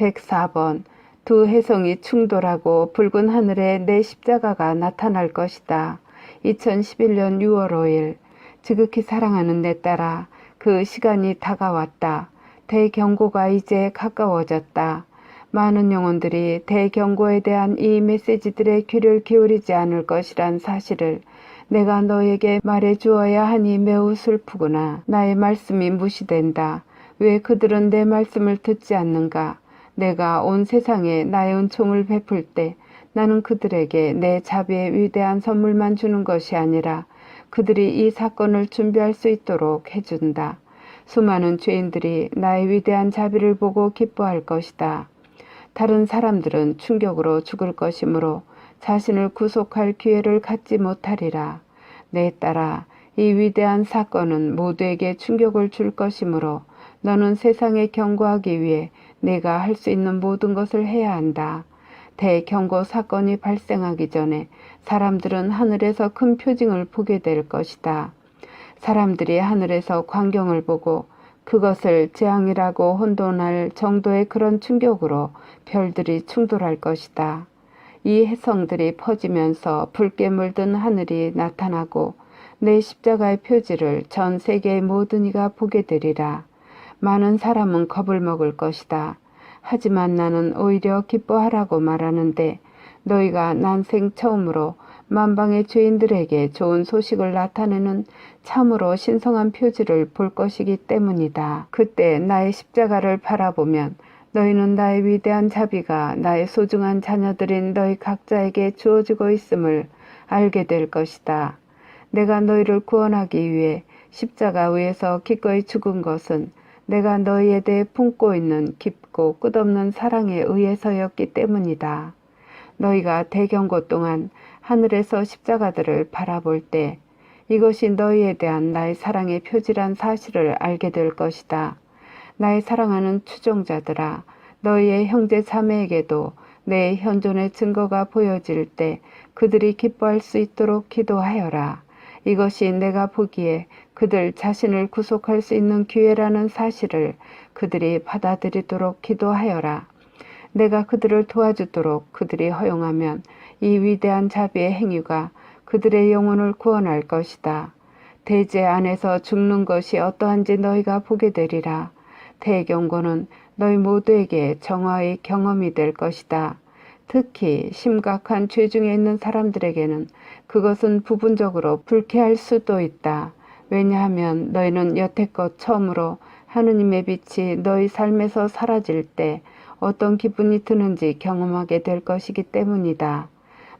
104번 두 혜성이 충돌하고 붉은 하늘에 내 십자가가 나타날 것이다. 2011년 6월 5일 지극히 사랑하는 내 딸아 그 시간이 다가왔다. 대경고가 이제 가까워졌다. 많은 영혼들이 대경고에 대한 이 메시지들의 귀를 기울이지 않을 것이란 사실을 내가 너에게 말해 주어야 하니 매우 슬프구나. 나의 말씀이 무시된다. 왜 그들은 내 말씀을 듣지 않는가? 내가 온 세상에 나의 은총을 베풀 때 나는 그들에게 내 자비의 위대한 선물만 주는 것이 아니라 그들이 이 사건을 준비할 수 있도록 해준다. 수많은 죄인들이 나의 위대한 자비를 보고 기뻐할 것이다. 다른 사람들은 충격으로 죽을 것이므로 자신을 구속할 기회를 갖지 못하리라. 내 딸아, 이 위대한 사건은 모두에게 충격을 줄 것이므로 너는 세상에 경고하기 위해 내가 할 수 있는 모든 것을 해야 한다. 대경고 사건이 발생하기 전에 사람들은 하늘에서 큰 표징을 보게 될 것이다. 사람들이 하늘에서 광경을 보고 그것을 재앙이라고 혼돈할 정도의 그런 충격으로 별들이 충돌할 것이다. 이 해성들이 퍼지면서 붉게 물든 하늘이 나타나고 내 십자가의 표지를 전 세계의 모든 이가 보게 되리라. 많은 사람은 겁을 먹을 것이다. 하지만 나는 오히려 기뻐하라고 말하는데 너희가 난생 처음으로 만방의 죄인들에게 좋은 소식을 나타내는 참으로 신성한 표지를 볼 것이기 때문이다. 그때 나의 십자가를 바라보면 너희는 나의 위대한 자비가 나의 소중한 자녀들인 너희 각자에게 주어지고 있음을 알게 될 것이다. 내가 너희를 구원하기 위해 십자가 위에서 기꺼이 죽은 것은 내가 너희에 대해 품고 있는 깊고 끝없는 사랑에 의해서였기 때문이다. 너희가 대경고 동안 하늘에서 십자가들을 바라볼 때 이것이 너희에 대한 나의 사랑의 표지란 사실을 알게 될 것이다. 나의 사랑하는 추종자들아, 너희의 형제 자매에게도 내 현존의 증거가 보여질 때 그들이 기뻐할 수 있도록 기도하여라. 이것이 내가 보기에 그들 자신을 구속할 수 있는 기회라는 사실을 그들이 받아들이도록 기도하여라. 내가 그들을 도와주도록 그들이 허용하면 이 위대한 자비의 행위가 그들의 영혼을 구원할 것이다. 대제 안에서 죽는 것이 어떠한지 너희가 보게 되리라. 대경고는 너희 모두에게 정화의 경험이 될 것이다. 특히 심각한 죄 중에 있는 사람들에게는 그것은 부분적으로 불쾌할 수도 있다. 왜냐하면 너희는 여태껏 처음으로 하느님의 빛이 너희 삶에서 사라질 때 어떤 기분이 드는지 경험하게 될 것이기 때문이다.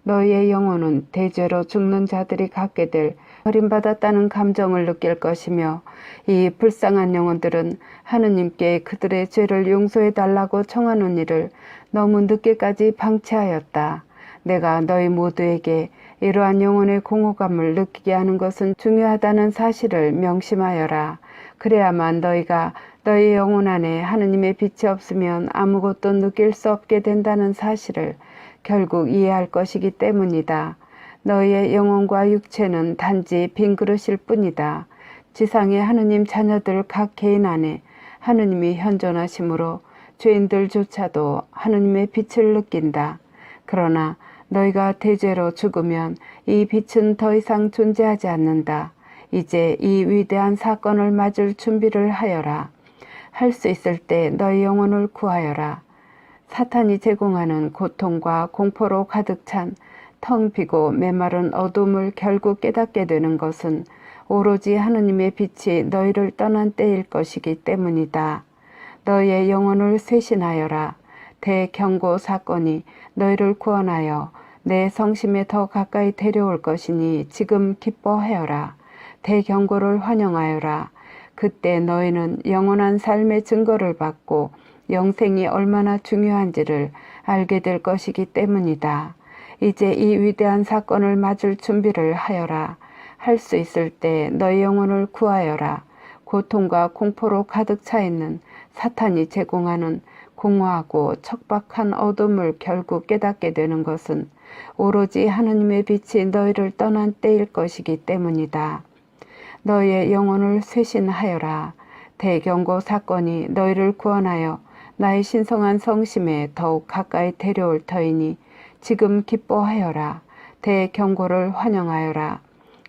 너희의 영혼은 대죄로 죽는 자들이 갖게 될 버림받았다는 감정을 느낄 것이며 이 불쌍한 영혼들은 하느님께 그들의 죄를 용서해 달라고 청하는 일을 너무 늦게까지 방치하였다. 내가 너희 모두에게 이러한 영혼의 공허감을 느끼게 하는 것은 중요하다는 사실을 명심하여라. 그래야만 너희가 너희 영혼 안에 하느님의 빛이 없으면 아무것도 느낄 수 없게 된다는 사실을 결국 이해할 것이기 때문이다. 너희의 영혼과 육체는 단지 빈 그릇일 뿐이다. 지상의 하느님 자녀들 각 개인 안에 하느님이 현존하심으로 죄인들조차도 하느님의 빛을 느낀다. 그러나 너희가 대죄로 죽으면 이 빛은 더 이상 존재하지 않는다. 이제 이 위대한 사건을 맞을 준비를 하여라. 할 수 있을 때 너희 영혼을 구하여라. 사탄이 제공하는 고통과 공포로 가득 찬 텅 비고 메마른 어둠을 결국 깨닫게 되는 것은 오로지 하느님의 빛이 너희를 떠난 때일 것이기 때문이다. 너희의 영혼을 쇄신하여라. 대경고 사건이 너희를 구원하여 내 성심에 더 가까이 데려올 것이니 지금 기뻐하여라. 대경고를 환영하여라. 그때 너희는 영원한 삶의 증거를 받고 영생이 얼마나 중요한지를 알게 될 것이기 때문이다. 이제 이 위대한 사건을 맞을 준비를 하여라. 할 수 있을 때 너희 영혼을 구하여라. 고통과 공포로 가득 차 있는 사탄이 제공하는 공허하고 척박한 어둠을 결국 깨닫게 되는 것은 오로지 하느님의 빛이 너희를 떠난 때일 것이기 때문이다. 너희의 영혼을 쇄신하여라. 대경고 사건이 너희를 구원하여 나의 신성한 성심에 더욱 가까이 데려올 터이니 지금 기뻐하여라. 대경고를 환영하여라.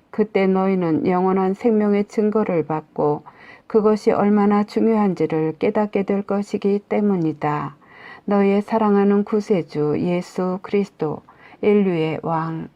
그때 너희는 영원한 생명의 증거를 받고 그것이 얼마나 중요한지를 깨닫게 될 것이기 때문이다. 너희의 사랑하는 구세주 예수 그리스도 인류의 왕